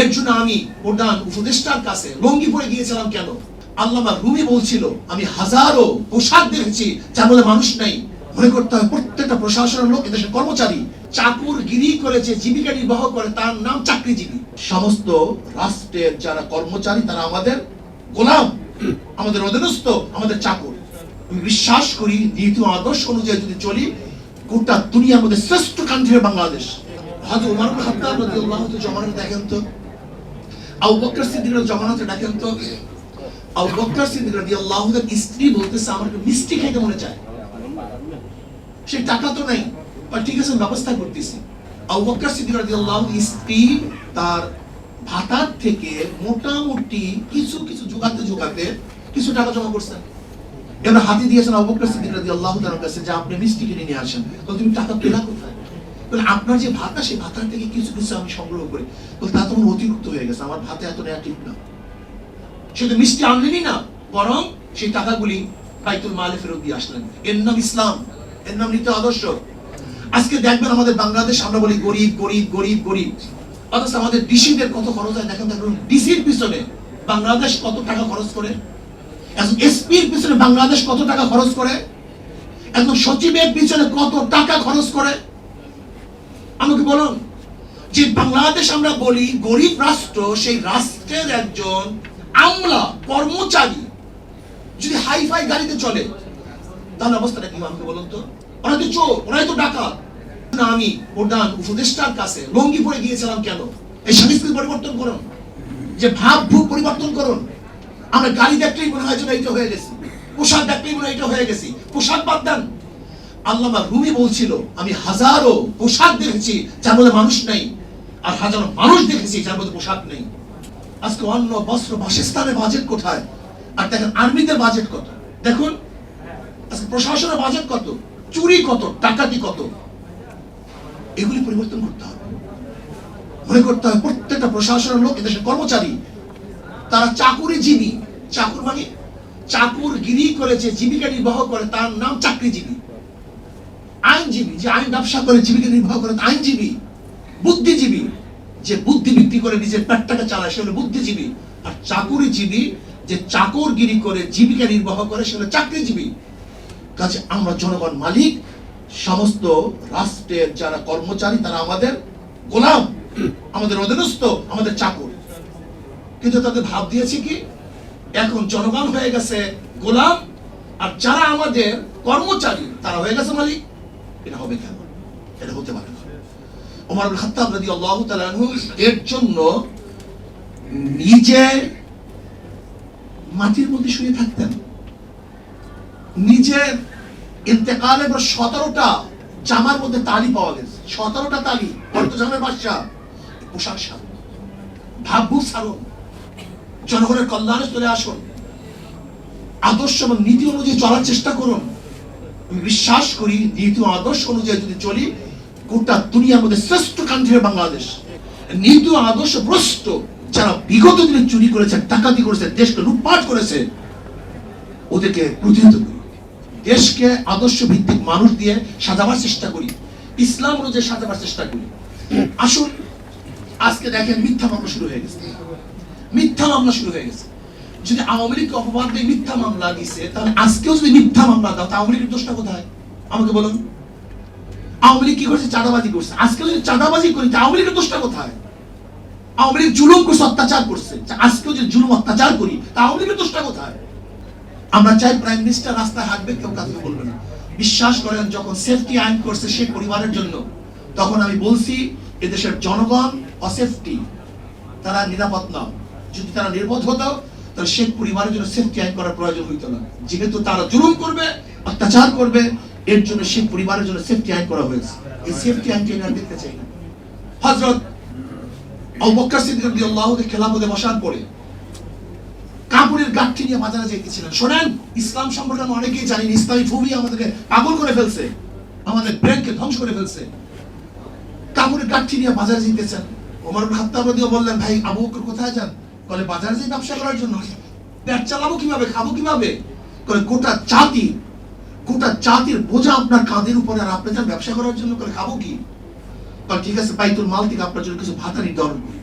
এর জন্য আমি প্রধান উপদেষ্টার কাছে লঙ্গি পরে গিয়েছিলাম কেন? আল্লামা রুমি বলছিল, আমি হাজারো পোশাক দেখেছি যার মধ্যে মানুষ নাই। মনে করতে হয় প্রত্যেকটা প্রশাসনের লোক এদেশের কর্মচারী। চাকুর গিরি করে যে জীবিকা নির্বাহ করে তার নাম চাকরিজীবী। সমস্ত রাষ্ট্রের যারা কর্মচারী, তারা আমাদের গোলাম, আমাদের অধীনস্থ, আমাদের চাকর। আমি বিশ্বাস করি, নীতি আদর্শ অনুযায়ী যদি চলি, গোটা দুনিয়ার মধ্যে শ্রেষ্ঠ কান্ট্রি বাংলাদেশ। হয়তো উমার খাত্তাব রাদিয়াল্লাহু তাআলা দেখেন তো আবু বকর জমানাতে দেখেন তো আবু বকর সিদ্দিক স্ত্রী বলতেছে মিষ্টি মনে চায়। সে টাকা তো নাই ঠিক আছে ব্যবস্থা করতেছি। আবু বকর সিদ্দিক স্ত্রী তার ভাতার থেকে মোটামুটি কিছু কিছু জোগাতে জোগাতে কিছু টাকা জমা করছেন এবার হাতে দিয়েছেন আবু বকর সিদ্দিক রাদিয়াল্লাহু তাআলার কাছে যে, আপনি মিষ্টি কিনে নিয়ে আসেন। তো তুমি টাকা পেলা কোথায়? বলে, আপনার যে ভাতা সেই ভাতার থেকে কিছু কিছু আমি সংগ্রহ করি। বলে, তা তোমার অতিরিক্ত হয়ে গেছে। আমার ভাতে এত নেওয়া ঠিক না শুধু মিষ্টি আনলেনই না, বরং সেই টাকাগুলি বাইতুল মালে ফেরত দিয়ে আসলেন। এর নাম ইসলাম, এর নাম নীতি আদর্শ। আজকে দেখবেন আমাদের বাংলাদেশ, আমরা বলি গরিব গরিব গরিব গরিব। অথচ আমাদের ডিসিদের কত খরচ হয় দেখেন, দেখুন, ডিসির পিছনে বাংলাদেশ কত টাকা খরচ করে? একজন এসপির পিছনে বাংলাদেশ কত টাকা খরচ করে? একজন সচিবের পিছনে কত টাকা খরচ করে? আমাকে বলুন, যে বাংলাদেশ আমরা বলি গরিব রাষ্ট্র, সেই রাষ্ট্রের একজন আমলা, কর্মচারী যদি হাইফাই গাড়িতে চলে, তাহলে অবস্থাটা কি আমাকে বলুন তো? ওরা তো চোর ওরাই তো ডাকাত। না, আমি প্রধান উপদেষ্টার কাছে লঙ্গি পরে গিয়েছিলাম কেন? এই সংস্কৃতি পরিবর্তন করুন, যে ভাব ভূপ পরিবর্তন করুন। আমরা গাড়ি দেখলেই মনে হয় যেন এইটা হয়ে গেছি, পোশাক দেখলেই মনে হয় এটা হয়ে গেছি। পোশাক বাদ দেন আল্লামা রুমি বলছিল, আমি হাজারো পোশাক দেখেছি যার মধ্যে মানুষ নেই, আর হাজারো মানুষ দেখেছি যার মধ্যে পোশাক নেই। আজকে অন্য বস্ত্র বাসস্থানের বাজেট কোথায়? আর দেখেন আর্মিদের বাজেট কত? দেখুন, আজকে প্রশাসনের বাজেট কত? চুরি কত? ডাকাতি কত? এগুলি পরিবর্তন করতে হবে। মনে করতে হবে প্রত্যেকটা প্রশাসনের লোক এদেশের কর্মচারী, তারা চাকুরিজীবী। চাকুর মানে চাকুর গিরি করে যে জীবিকা নির্বাহ করে, তার নাম চাকরিজীবী। আইনজীবী, যে আইন ব্যবসা করে, জীবিকা নির্বাহ করে, আইনজীবী, বুদ্ধিজীবী, যে বুদ্ধি বিক্রি করে নিজের পেটটাকে চালায়, সে হলো বুদ্ধিজীবী। আর চাকুরিজীবী, যে চাকরগিরি করে জীবিকা নির্বাহ করে, সে হলো চাকরিজীবী। কাজে আমরা জনগণ মালিক, সমস্ত রাষ্ট্রের যারা কর্মচারী, তারা আমাদের গোলাম, আমাদের অধীনস্থ, আমাদের চাকর। কিন্তু তাদের ভাব দিয়েছে কি? এখন জনগণ হয়ে গেছে গোলাম, আর যারা আমাদের কর্মচারী, তারা হয়ে গেছে মালিক। এটা হবে এটা হতে পারে না। ওমর আল খাত্তাব এর জন্য নিজে মাটির মধ্যে শুয়ে থাকতেন। নিজের ইন্তেকালের পর সতেরোটা জামার মধ্যে তালি পাওয়া গেছে। সতেরোটা তালি অর্থজামের বাদশাহ। পোশাক সারুন ভাবভূ সারুন, জনগণের কল্যাণে চলে আসুন। আদর্শ এবং নীতি অনুযায়ী চলার চেষ্টা করুন। বিশ্বাস করি নীতি আদর্শ অনুযায়ী যদি চলি, গোটা দুনিয়ার মধ্যে শ্রেষ্ঠ কান্ট্রি বাংলাদেশ। নীতি আদর্শ ভ্রষ্ট, যারা বিগত দিনে চুরি করেছে, ডাকাতি করেছে, দেশকে লুটপাট করেছে, ওদেরকে প্রতিহত করি। দেশকে আদর্শ ভিত্তিক মানুষ দিয়ে সাজাবার চেষ্টা করি, ইসলাম অনুযায়ী সাজাবার চেষ্টা করি। আসুন, আজকে দেখেন মিথ্যা মামলা শুরু হয়ে গেছে। মিথ্যা মামলা শুরু হয়ে গেছে। যদি আওয়ামী লীগকে অপবাদ দিয়ে মিথ্যা মামলা দিছে, তাহলে আজকেও যদি মিথ্যা মামলা দাও আওয়ামী লীগের দোষটা কোথায়? আমাকে বলুন। আওয়ামী লীগ কি করছে? চাঁদাবাজি করছে। আজকে যদি চাঁদাবাজি করি আওয়ামী লীগের দোষটা কোথায়? আওয়ামী লীগ জুলুম করছে, অত্যাচার করছে। যদি জুলুম, অত্যাচার করি, তা আওয়ামী লীগের দোষটা কোথায়? আমরা চাই প্রাইম মিনিস্টার রাস্তায় হাঁটবে কেউ কাউকে বলবে না। বিশ্বাস করেন, যখন সেফটি আইন করছে সে পরিবারের জন্য, তখন আমি বলছি, এদেশের জনগণ অসেফটি তারা নিরাপদ না যদি তারা নির্বোধ হতো তাহলে শেখ পরিবারের জন্য সেফটি আইন করার প্রয়োজন হইতো না। যেহেতু তারা জুলুম করবে, অত্যাচার করবে, এর জন্য শেখ পরিবারের জন্য সেফটি আইন করা হয়েছে। এই সেফটি আইনটি এনারা দেখতে চাই না। হজরত সিদ্দিক বসার পরে কাপড়ের নিয়ে বাজারে যেতেছিলেন। শোনেন, ইসলাম সম্পর্কে অনেকেই জানি ইসলামী ভূমি আমাদেরকে পাগল করে ফেলছে, আমাদের ব্রেনকে ধ্বংস করে ফেলছে। কাপড়ের গাঠি নিয়ে বাজারে যেতেছেন। ওমর খাত্তাব বললেন, ভাই, আবু কোথায় যান? বলে, বাজারে যে ব্যবসা করার জন্য পেট চালাবো কীভাবে, খাব কীভাবে? করে গোটা জাতি, গোটা জাতির বোঝা আপনার কাঁধের উপরে আর আপনি যান ব্যবসা করার জন্য করে খাব কি? ঠিক আছে বাইতুল মাল থেকে আপনার জন্য কিছু ভাতা নির্ধারণ করি